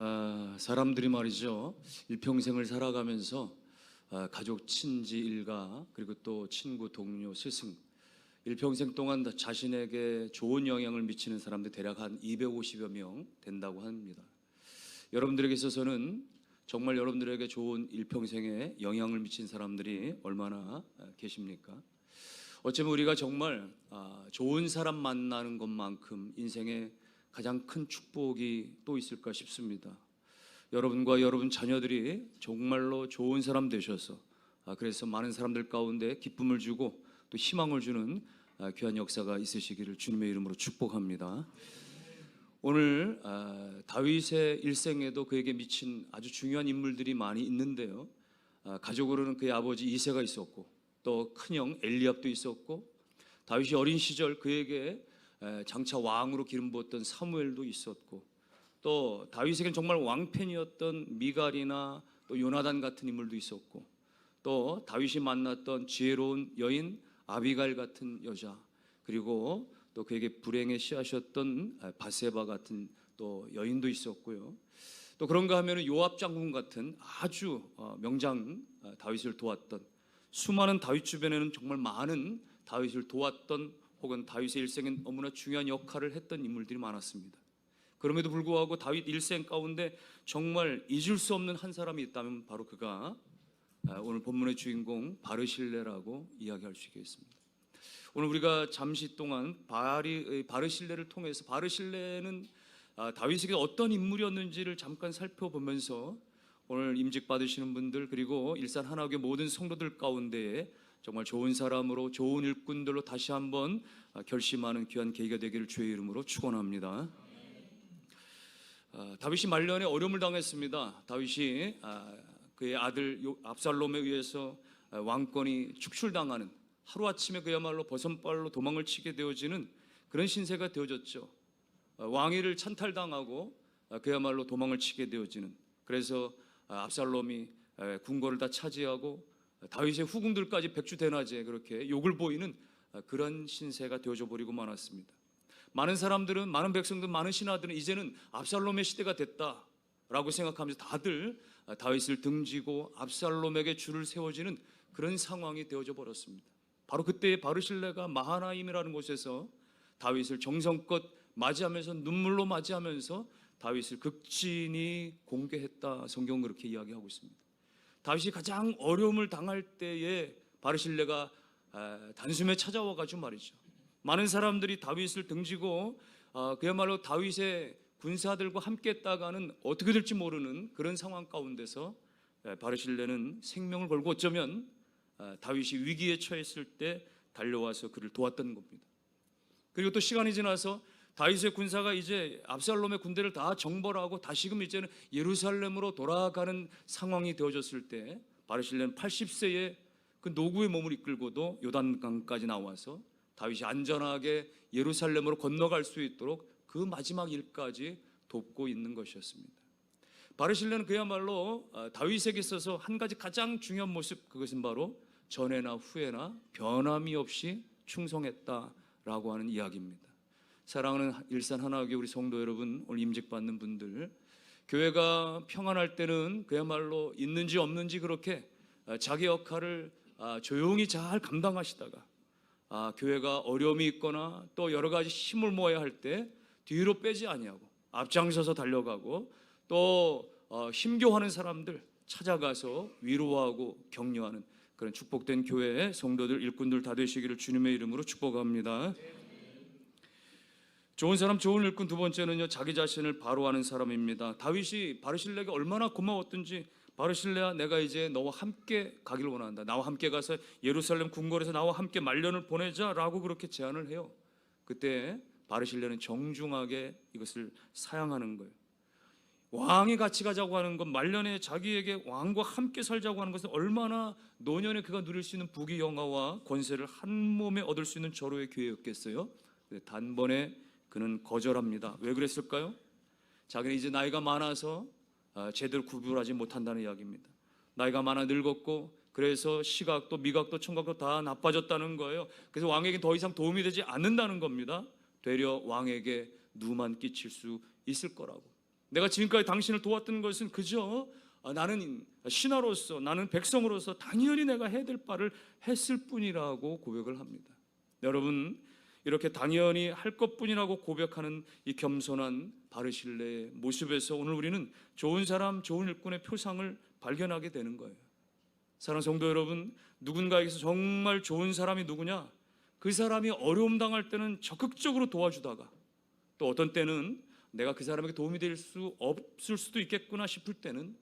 아, 사람들이 말이죠 일평생을 살아가면서 아, 가족, 친지, 일가 그리고 또 친구, 동료, 스승 일평생 동안 다 자신에게 좋은 영향을 미치는 사람들 대략 한 250여 명 된다고 합니다. 여러분들에게 있어서는 정말 여러분들에게 좋은 일평생에 영향을 미친 사람들이 얼마나 아, 계십니까? 어쩌면 우리가 정말 아, 좋은 사람 만나는 것만큼 인생에 가장 큰 축복이 또 있을까 싶습니다. 여러분과 여러분 자녀들이 정말로 좋은 사람 되셔서 아, 그래서 많은 사람들 가운데 기쁨을 주고 또 희망을 주는 아, 귀한 역사가 있으시기를 주님의 이름으로 축복합니다. 오늘 아, 다윗의 일생에도 그에게 미친 아주 중요한 인물들이 많이 있는데요. 아, 가족으로는 그의 아버지 이세가 있었고 또 큰형 엘리압도 있었고 다윗이 어린 시절 그에게 에, 장차 왕으로 기름 부었던 사무엘도 있었고 또 다윗에겐 정말 왕팬이었던 미갈이나 또 요나단 같은 인물도 있었고 또 다윗이 만났던 지혜로운 여인 아비갈 같은 여자 그리고 또 그에게 불행의 아, 바세바 같은 또 여인도 있었고요. 또 그런가 하면은 요압 장군 같은 아주 어, 명장 아, 다윗을 도왔던 수많은 다윗 주변에는 정말 많은 다윗을 도왔던 혹은 다윗의 일생에 너무나 중요한 역할을 했던 인물들이 많았습니다. 그럼에도 불구하고 다윗 일생 가운데 정말 잊을 수 없는 한 사람이 있다면 바로 그가 아, 오늘 본문의 주인공 바르실레라고 이야기할 수 있겠습니다. 오늘 우리가 잠시 동안 바리, 바르실레를 통해서 바르실레는 아, 다윗에게 어떤 인물이었는지를 잠깐 살펴보면서 오늘 임직 받으시는 분들 그리고 일산 하나교회 모든 성도들 가운데에 정말 좋은 사람으로 좋은 일꾼들로 다시 한번 아, 결심하는 귀한 계기가 되기를 주의 이름으로 축원합니다. 아, 다윗이 말년에 어려움을 당했습니다. 다윗이 아, 그의 아들 요- 압살롬에 의해서 아, 왕권이 축출당하는 하루아침에 그야말로 버선발로 도망을 치게 되어지는 그런 신세가 되어졌죠. 아, 왕위를 찬탈당하고 아, 그야말로 도망을 치게 되어지는 그래서 아, 압살롬이 에, 궁궐을 다 차지하고 아, 다윗의 후궁들까지 백주대낮에 그렇게 욕을 보이는 아, 그런 신세가 되어져 버리고 말았습니다. 많은 사람들은 많은 백성들 많은 신하들은 이제는 압살롬의 시대가 됐다라고 생각하면서 다들 아, 다윗을 등지고 압살롬에게 줄을 세워지는 그런 상황이 되어져 버렸습니다. 바로 그때 바르실레가 마하나임이라는 곳에서 다윗을 정성껏 맞이하면서 눈물로 맞이하면서 다윗을 극진히 공개했다. 성경 은 그렇게 이야기하고 있습니다. 다윗이 가장 어려움을 당할 때에 바르실레가 아, 단숨에 찾아와 가지고 말이죠. 많은 사람들이 다윗을 등지고 아, 그야말로 다윗의 군사들과 함께 했다가는 어떻게 될지 모르는 그런 상황 가운데서 에, 바르실레는 생명을 걸고 어쩌면 아, 다윗이 위기에 처했을 때 달려와서 그를 도왔던 겁니다. 그리고 또 시간이 지나서 다윗의 군사가 이제 압살롬의 군대를 다 정벌하고 다시금 이제는 예루살렘으로 돌아가는 상황이 되어졌을 때 바르실레는 80세에 그 노구의 몸을 이끌고도 요단강까지 나와서 다윗이 안전하게 예루살렘으로 건너갈 수 있도록 그 마지막 일까지 돕고 있는 것이었습니다. 바르실레는 그야말로 아, 다윗에게 있어서 한 가지 가장 중요한 모습 그것은 바로 전에나 후에나 변함이 없이 충성했다라고 하는 이야기입니다. 사랑하는 일산 하나교회 우리 성도 여러분 오늘 임직 받는 분들 교회가 평안할 때는 그야말로 있는지 없는지 그렇게 아, 자기 역할을 아, 조용히 잘 감당하시다가 아, 교회가 어려움이 있거나 또 여러 가지 힘을 모아야 할 때 뒤로 빼지 아니하고 앞장서서 달려가고 또 어, 힘겨워하는 사람들 찾아가서 위로하고 격려하는 그런 축복된 교회의 성도들 일꾼들 다 되시기를 주님의 이름으로 축복합니다. 좋은 사람 좋은 일꾼 두 번째는요 자기 자신을 바로하는 사람입니다. 다윗이 바르실레에게 얼마나 고마웠던지 바르실레야 내가 이제 너와 함께 가기를 원한다. 나와 함께 가서 예루살렘 궁궐에서 나와 함께 말년을 보내자라고 그렇게 제안을 해요. 그때 바르실레는 정중하게 이것을 사양하는 거예요. 왕이 같이 가자고 하는 것 말년에 자기에게 왕과 함께 살자고 하는 것은 얼마나 노년에 그가 누릴 수 있는 부귀 영화와 권세를 한 몸에 얻을 수 있는 절호의 기회였겠어요. 단번에 그는 거절합니다. 왜 그랬을까요? 자기는 이제 나이가 많아서 아, 제대로 구별하지 못한다는 이야기입니다. 나이가 많아 늙었고 그래서 시각도 미각도 청각도 다 나빠졌다는 거예요. 그래서 왕에게 더 이상 도움이 되지 않는다는 겁니다. 되려 왕에게 누만 끼칠 수 있을 거라고. 내가 지금까지 당신을 도왔던 것은 그저 아, 나는 신하로서 나는 백성으로서 당연히 내가 해야 될 바를 했을 뿐이라고 고백을 합니다. 여러분 이렇게 당연히 할 것뿐이라고 고백하는 이 겸손한 바르실레의 모습에서 오늘 우리는 좋은 사람, 좋은 일꾼의 표상을 발견하게 되는 거예요. 사랑 성도 여러분, 누군가에게서 정말 좋은 사람이 누구냐? 그 사람이 어려움 당할 때는 적극적으로 도와주다가 또 어떤 때는 내가 그 사람에게 도움이 될 수 없을 수도 있겠구나 싶을 때는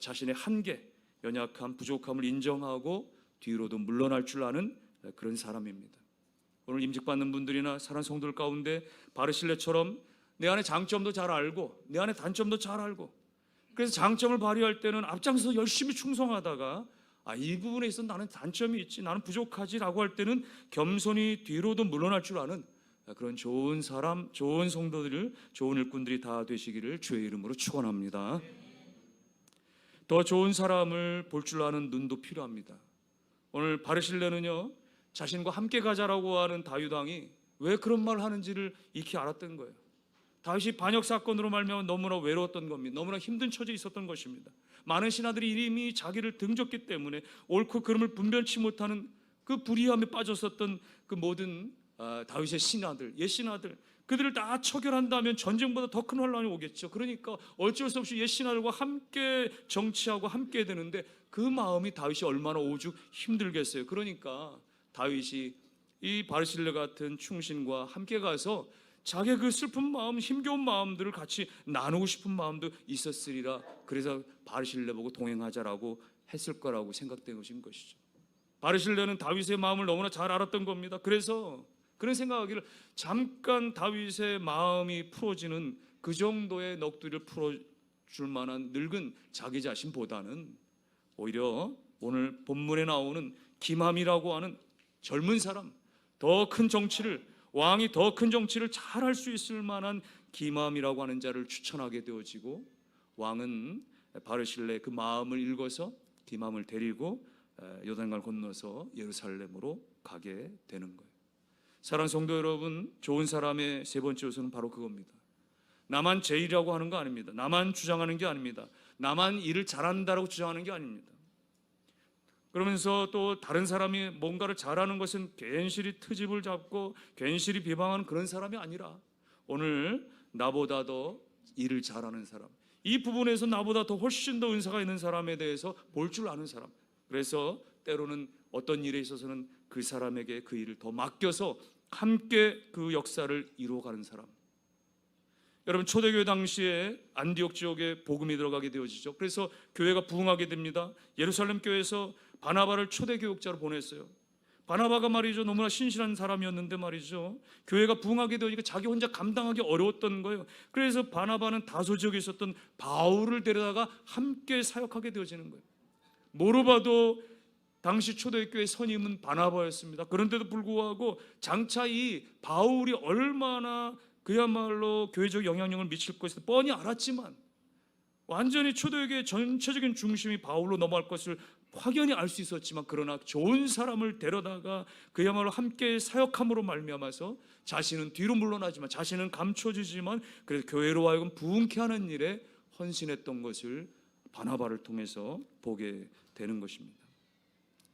자신의 한계, 연약함, 부족함을 인정하고 뒤로도 물러날 줄 아는 그런 사람입니다. 오늘 임직받는 분들이나 사랑 성도들 가운데 바르실레처럼 내 안에 장점도 잘 알고 내 안에 단점도 잘 알고 그래서 장점을 발휘할 때는 앞장서서 열심히 충성하다가 아, 이 부분에 있어 나는 단점이 있지 나는 부족하지라고 할 때는 겸손히 뒤로도 물러날 줄 아는 그런 좋은 사람, 좋은 성도들을 좋은 일꾼들이 다 되시기를 주의 이름으로 축원합니다. 더 좋은 사람을 볼 줄 아는 눈도 필요합니다. 오늘 바르실레는요 자신과 함께 가자라고 하는 다윗 왕이 왜 그런 말을 하는지를 익히 알았던 거예요. 다윗이 반역 사건으로 말미암아 너무나 외로웠던 겁니다. 너무나 힘든 처지에 있었던 것입니다. 많은 신하들이 이미 자기를 등졌기 때문에 옳고 그름을 분별치 못하는 그 불의함에 빠졌었던 그 모든 아, 다윗의 신하들, 옛 신하들 그들을 다 처결한다면 전쟁보다 더큰 혼란이 오겠죠. 그러니까 어쩔 수 없이 옛 신하들과 함께 정치하고 함께 되는데 그 마음이 다윗이 얼마나 오죽 힘들겠어요. 그러니까 다윗이 이 바르실레 같은 충신과 함께 가서 자기의 그 슬픈 마음, 힘겨운 마음들을 같이 나누고 싶은 마음도 있었으리라. 그래서 바르실레 보고 동행하자라고 했을 거라고 생각된 것인 것이죠. 바르실레는 다윗의 마음을 너무나 잘 알았던 겁니다. 그래서 그런 생각하기를 잠깐 다윗의 마음이 풀어지는 그 정도의 넋두리를 풀어줄 만한 늙은 자기 자신보다는 오히려 오늘 본문에 나오는 기맘이라고 하는 젊은 사람, 더 큰 정치를 왕이 더 큰 정치를 잘 할 수 있을 만한 기맘이라고 하는 자를 추천하게 되어지고 왕은 바르실레 그 마음을 읽어서 기맘을 데리고 요단강을 건너서 예루살렘으로 가게 되는 거예요. 사랑 성도 여러분, 좋은 사람의 세 번째 요소는 바로 그겁니다. 나만 제일이라고 하는 거 아닙니다. 나만 주장하는 게 아닙니다. 나만 일을 잘한다라고 주장하는 게 아닙니다. 그러면서 또 다른 사람이 뭔가를 잘하는 것은 괜시리 트집을 잡고 괜시리 비방하는 그런 사람이 아니라 오늘 나보다 더 일을 잘하는 사람, 이 부분에서 나보다 더 훨씬 더 은사가 있는 사람에 대해서 볼 줄 아는 사람. 그래서 때로는 어떤 일에 있어서는 그 사람에게 그 일을 더 맡겨서 함께 그 역사를 이루어가는 사람. 여러분 초대교회 당시에 안디옥 지역에 복음이 들어가게 되어지죠. 그래서 교회가 부흥하게 됩니다. 예루살렘 교회에서 바나바를 초대 교육자로 보냈어요. 바나바가 말이죠 너무나 신실한 사람이었는데 말이죠 교회가 부흥하게 되니까 자기 혼자 감당하기 어려웠던 거예요. 그래서 바나바는 다소 지역에 있었던 바울을 데려다가 함께 사역하게 되어지는 거예요. 뭐로 봐도 당시 초대교회 선임은 바나바였습니다. 그런데도 불구하고 장차 이 바울이 얼마나 그야말로 교회적 영향력을 미칠 것을 뻔히 알았지만 완전히 초대교회 전체적인 중심이 바울로 넘어갈 것을 확연히 알 수 있었지만 그러나 좋은 사람을 데려다가 그야말로 함께 사역함으로 말미암아서 자신은 뒤로 물러나지만 자신은 감춰지지만 그래서 교회로 하여금 부흥케 하는 일에 헌신했던 것을 바나바를 통해서 보게 되는 것입니다.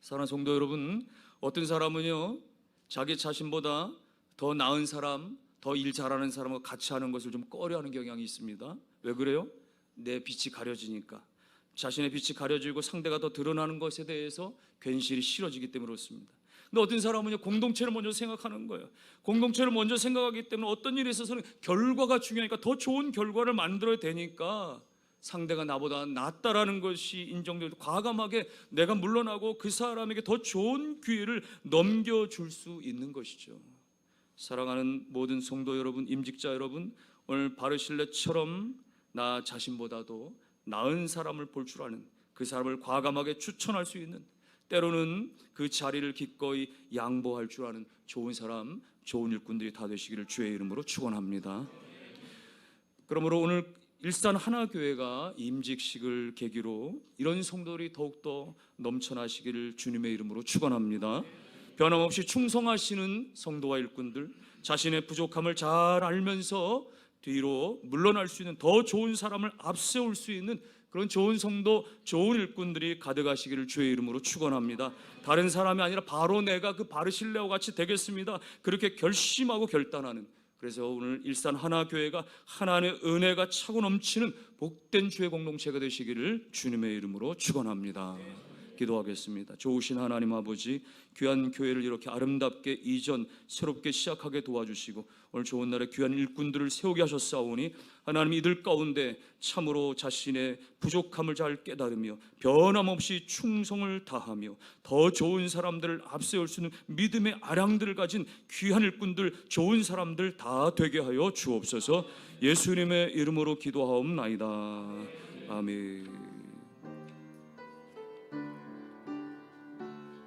사랑하는 성도 여러분, 어떤 사람은요 자기 자신보다 더 나은 사람, 더 일 잘하는 사람과 같이 하는 것을 좀 꺼려하는 경향이 있습니다. 왜 그래요? 내 빛이 가려지니까 자신의 빛이 가려지고 상대가 더 드러나는 것에 대해서 괜시리 싫어지기 때문에 그렇습니다. 근데 어떤 사람은요 공동체를 먼저 생각하는 거예요. 공동체를 먼저 생각하기 때문에 어떤 일에 있어서는 결과가 중요하니까 더 좋은 결과를 만들어야 되니까 상대가 나보다 낫다라는 것이 인정되고 과감하게 내가 물러나고 그 사람에게 더 좋은 기회를 넘겨줄 수 있는 것이죠. 사랑하는 모든 성도 여러분, 임직자 여러분, 오늘 바르실레처럼 나 자신보다도 나은 사람을 볼 줄 아는 그 사람을 과감하게 추천할 수 있는 때로는 그 자리를 기꺼이 양보할 줄 아는 좋은 사람, 좋은 일꾼들이 다 되시기를 주의 이름으로 축원합니다. 그러므로 오늘 일산 하나교회가 임직식을 계기로 이런 성도들이 더욱더 넘쳐나시기를 주님의 이름으로 축원합니다. 변함없이 충성하시는 성도와 일꾼들, 자신의 부족함을 잘 알면서 뒤로 물러날 수 있는 더 좋은 사람을 앞세울 수 있는 그런 좋은 성도, 좋은 일꾼들이 가득하시기를 주의 이름으로 축원합니다. 다른 사람이 아니라 바로 내가 그 바르실레와 같이 되겠습니다. 그렇게 결심하고 결단하는 그래서 오늘 일산 하나 교회가 하나님의 은혜가 차고 넘치는 복된 주의 공동체가 되시기를 주님의 이름으로 축원합니다. 기도하겠습니다. 좋으신 하나님 아버지 귀한 교회를 이렇게 아름답게 이전 새롭게 시작하게 도와주시고 오늘 좋은 날에 귀한 일꾼들을 세우게 하셨사오니 하나님 이들 가운데 참으로 자신의 부족함을 잘 깨달으며 변함없이 충성을 다하며 더 좋은 사람들을 앞세울 수 있는 믿음의 아량들을 가진 귀한 일꾼들 좋은 사람들 다 되게 하여 주옵소서. 예수님의 이름으로 기도하옵나이다. 아멘